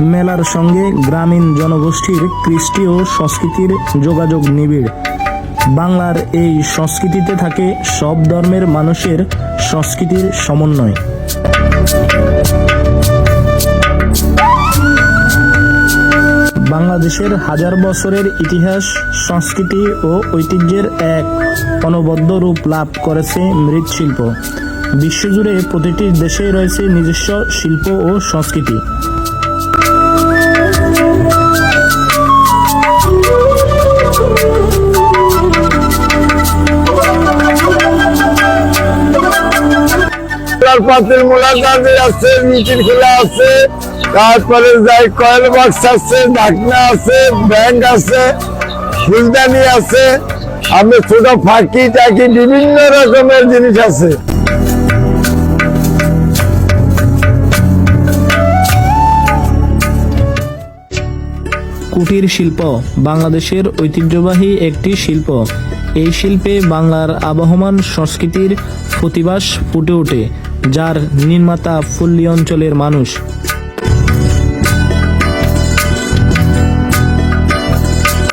মেলার সঙ্গে গ্রামীণ জনগোষ্ঠীর কৃষ্টি ও সংস্কৃতির যোগাযোগ নিবিড়। বাংলার এই সংস্কৃতিতে থাকে সব ধর্মের মানুষের সংস্কৃতির সমন্বয়। বাংলাদেশের হাজার বছরের ইতিহাস, সংস্কৃতি ও ঐতিহ্যের এক অনবদ্য রূপ লাভ করেছে মৃৎশিল্প। বিশ্বজুড়ে প্রতিটি দেশেই রয়েছে নিজস্ব শিল্প ও সংস্কৃতি। পাতের মোলা গাড়ি আছে মিটির খোলা আছে, তারপরে যাই কয়েল বক্স আছে, ঢাকনা আছে, ব্যাংক আছে, ফুলদানি আছে আমি ছোট ফাঁকি টাকি বিভিন্ন রকমের জিনিস আছে। কুটির শিল্প বাংলাদেশের ঐতিহ্যবাহী একটি শিল্প। এই শিল্পে বাংলার আবহমান সংস্কৃতির প্রতিবাস ফুটে ওঠে। যার নির্মাতা ফুল্লি অঞ্চলের মানুষ।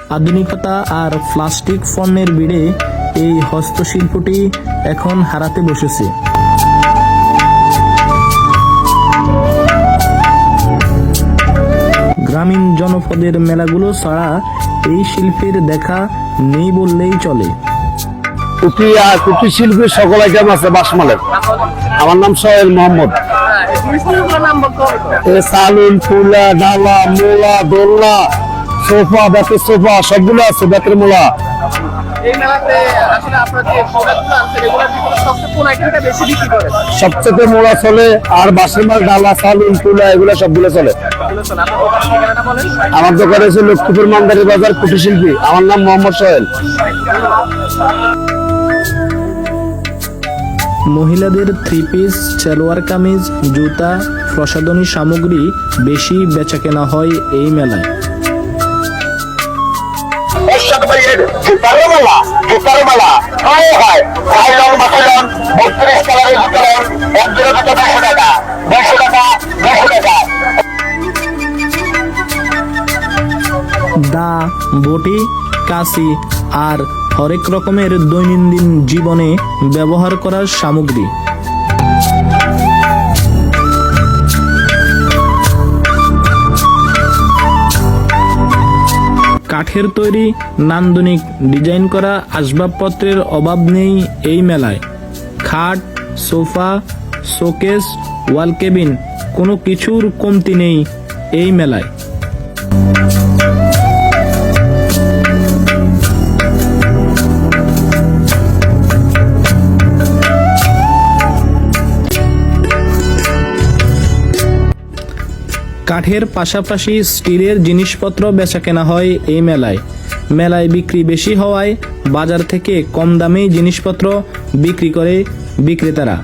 আধুনিকতা আর প্লাস্টিক পণ্যের ভিড়ে এই হস্তশিল্পটি এখন হারাতে বসেছে। গ্রামীণ জনপদের মেলাগুলো ছাড়া এই শিল্পের দেখা নেই বললেই চলে। কুটি আর কুটি শিল্পী সকল আইটেম আছে বাসমালের। আমার নাম সোহেল মোহাম্মদ। সালুন ফুলা ডালা মোলা দোলনা সোফা বেতের সোফা সবগুলো আছে বেতের মোলা। আছে সবচেয়ে মোলা চলে আর বাসের মাল ডালা সালুন ফুলা এগুলো সবগুলো চলে। আমার দোকান হচ্ছে লক্ষ্মীপুর মান্দারি বাজার কুটির শিল্পী। আমার নাম মোহাম্মদ সোহেল মহিলাদের থ্রি পিস সালোয়ার কামিজ, জুতা, প্রসাধনী সামগ্রী বেশি বেচাকেনা হয় এই মেলায়। দা, বটি কাশি আর হরেক রকমের দৈনন্দিন জীবনে ব্যবহার করার সামগ্রী। কাঠের তৈরি নান্দনিক ডিজাইন করা আসবাবপত্রের অভাব নেই এই মেলায়। খাট, সোফা, শোকেস, ওয়াল কেবিন, কোনো কিছুর কমতি নেই এই মেলায়। কাঠের পাশাপাশি স্টিলের জিনিসপত্র বেচাকেনা হয় এই মেলায়। মেলায় বিক্রি বেশি হওয়ায় বাজার থেকে কম দামে জিনিসপত্র বিক্রি করে বিক্রেতারা।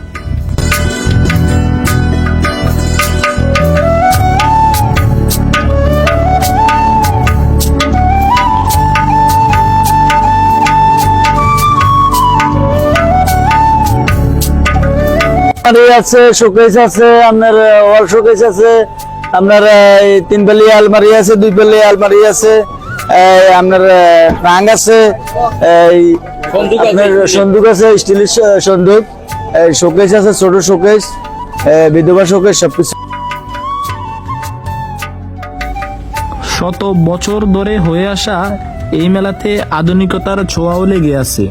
আছে শোকেস আছে, আপনার ওয়াল শোকেস আছে। আপনার তিন পেলি আলমারি আছে দুই পেলি আলমারি আছে আপনার ট্রাঙ্ক আছে এই আপনার সন্দুক আছে স্টিলের সন্দুক এই শোকেস আছে ছোট শোকেস বিধবা শোকেস সবকিছু। শত বছর ধরে হয়ে আসা এই মেলাতে আধুনিকতার ছোঁয়াও লেগে আছে।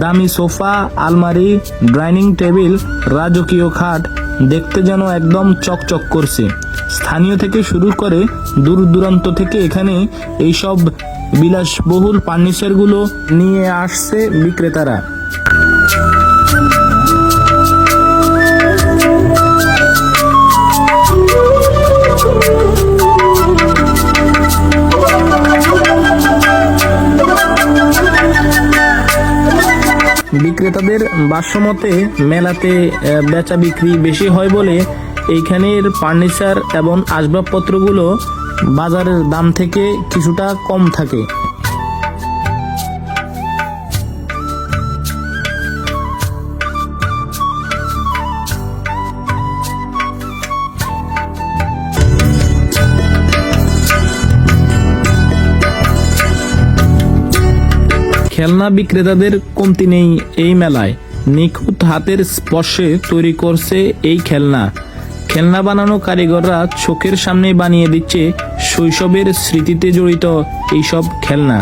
দামি সোফা আলমারি ডাইনিং টেবিল রাজকীয় খাট দেখতে যেন একদম চকচক করছে। স্থানীয় থেকে শুরু করে দূর দূরান্ত থেকে এখানে এইসব বিলাসবহুল ফার্নিচারগুলো নিয়ে আসছে বিক্রেতারা। বিক্রেতাদের ভাষ্যমতে মেলাতে বেচা বিক্রি বেশি হয় বলে এইখানের ফার্নিচার এবং আসবাবপত্রগুলো বাজারের দাম থেকে কিছুটা কম থাকে। খেলনা বিক্রেতাদের কমতি নেই এই মেলায়। নিখুঁত হাতের স্পর্শে তৈরি করছে এই খেলনা। খেলনা বানানো কারিগররা চোখের সামনে বানিয়ে দিচ্ছে শৈশবের স্মৃতিতে জড়িত এইসব খেলনা।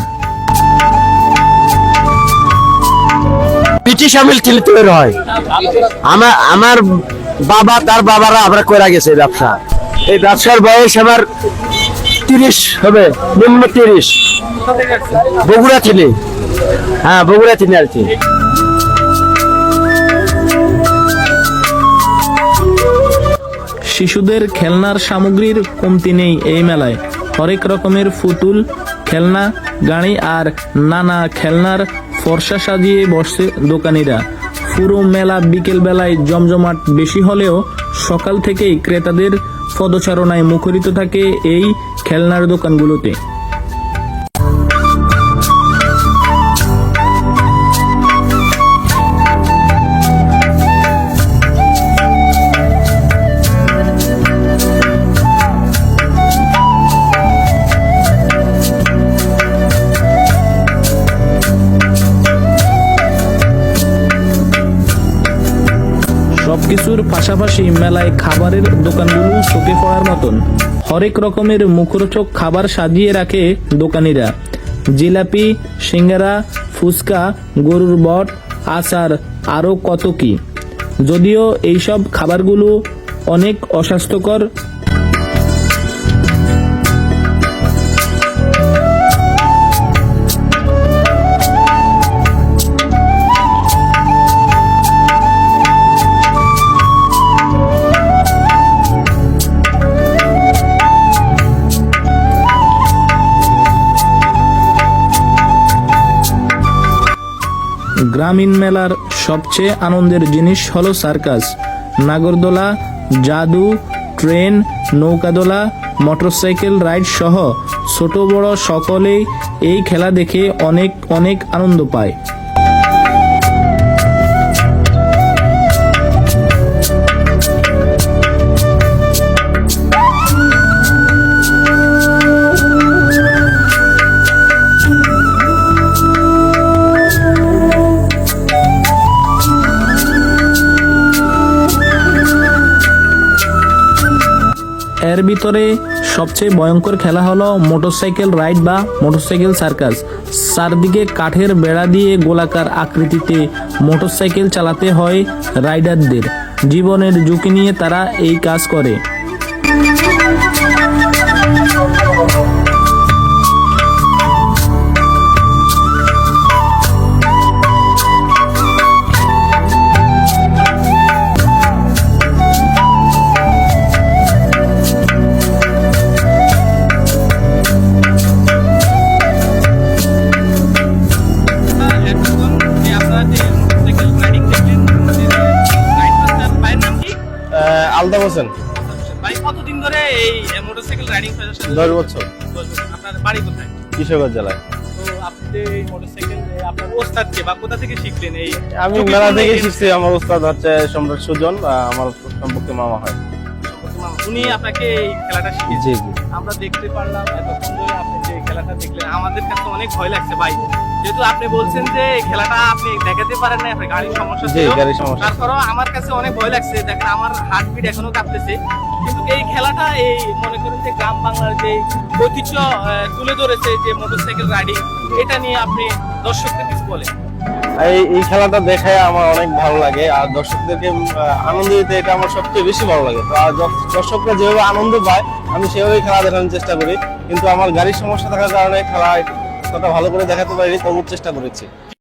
ব্রিটিশ আমল থেকে তৈরি হয়। আমার আমার বাবা, তার বাবারা আমরা করে গেছে ব্যবসা। এই ব্যবসার বয়স আমার তিরিশ হবে নিম্ন তিরিশ। বগুড়া থেকে। হ্যাঁ বগুড়া থেকে আর কি। শিশুদের খেলনার সামগ্রীর কমতি নেই এই মেলায়। হরেক রকমের পুতুল খেলনা, গাড়ি আর নানা খেলনার ফর্সা সাজিয়ে বসছে দোকানিরা। পুরো মেলা বিকেল বেলায় জমজমাট বেশি হলেও সকাল থেকেই ক্রেতাদের পদচারণায় মুখরিত থাকে এই খেলনার দোকানগুলোতে। সবকিছুর পাশাপাশি মেলায় খাবারের দোকানগুলো চোখে পড়ার মতন। হরেক রকমের মুখরোচক খাবার সাজিয়ে রাখে দোকানিরা। জিলাপি, সিঙ্গারা, ফুচকা, গরুর বট, আচার, আরও কত কি। যদিও এইসব খাবারগুলো অনেক অস্বাস্থ্যকর গ্রামীণ মেলার সবচেয়ে আনন্দের জিনিস হলো সার্কাস। নাগরদোলা, জাদু, ট্রেন, নৌকাদোলা, মোটরসাইকেল রাইড সহ ছোট বড় সকলেই এই খেলা দেখে অনেক অনেক আনন্দ পায়। এর ভিতরে সবচেয়ে ভয়ঙ্কর খেলা হলো মোটরসাইকেল রাইড বা মোটরসাইকেল সার্কাস। চারদিকে কাঠের বেড়া দিয়ে গোলাকার আকৃতিতে মোটরসাইকেল চালাতে হয় রাইডারদের। জীবনের ঝুঁকি নিয়ে তারা এই কাজ করে। ধরে এই মোটরসাইকেল রাইডিং ফেডারেশন দশ বছর। আপনার বাড়ি কোথায়? কিশোরগঞ্জ জেলায়। তো আপনি এই মোটরসাইকেল আপনার ওস্তাদ কে বা কোথা থেকে শিখলেন এই আমি মেলা থেকে শিখছি আমার উস্তাদ হচ্ছে সম্রাট সুজন আমার সম্পর্কে মামা হয়। উনি আপনাকে এই খেলাটা শিখিয়েছেন আমরা দেখতে পারলাম এতক্ষণ ধরে আপনি যে খেলাটা দেখলেন। আমাদের কাছে অনেক ভয় লাগছে ভাই। যেহেতু আপনি বলছেন যে এই খেলাটা আপনি দেখাতে পারেন না আপনার গাড়ির সমস্যা ছিল। গাড়ির সমস্যা। তারপরেও আমার কাছে অনেক ভয় লাগছে। দেখেন আমার হার্টবিট এখনও কাঁপতেছে। কিন্তু এই খেলাটা এই মনে করেন যে গ্রাম বাংলার যে ঐতিহ্য তুলে ধরেছে যে মোটরসাইকেল রাইডিং এটা নিয়ে আপনি দর্শকদের কিছু বলেন। এই এই খেলাটা দেখে আমার অনেক ভালো লাগে। আর দর্শকদেরকে আনন্দ দিতে এটা আমার সবচেয়ে বেশি ভালো লাগে। তো, আর দর্শকরা যেভাবে আনন্দ পায়, আমি সেভাবেই খেলা দেখানোর চেষ্টা করি। কিন্তু আমার গাড়ির সমস্যা থাকার কারণে খেলা ততটা ভালো করে দেখাতে পারিনি তবু চেষ্টা করেছি।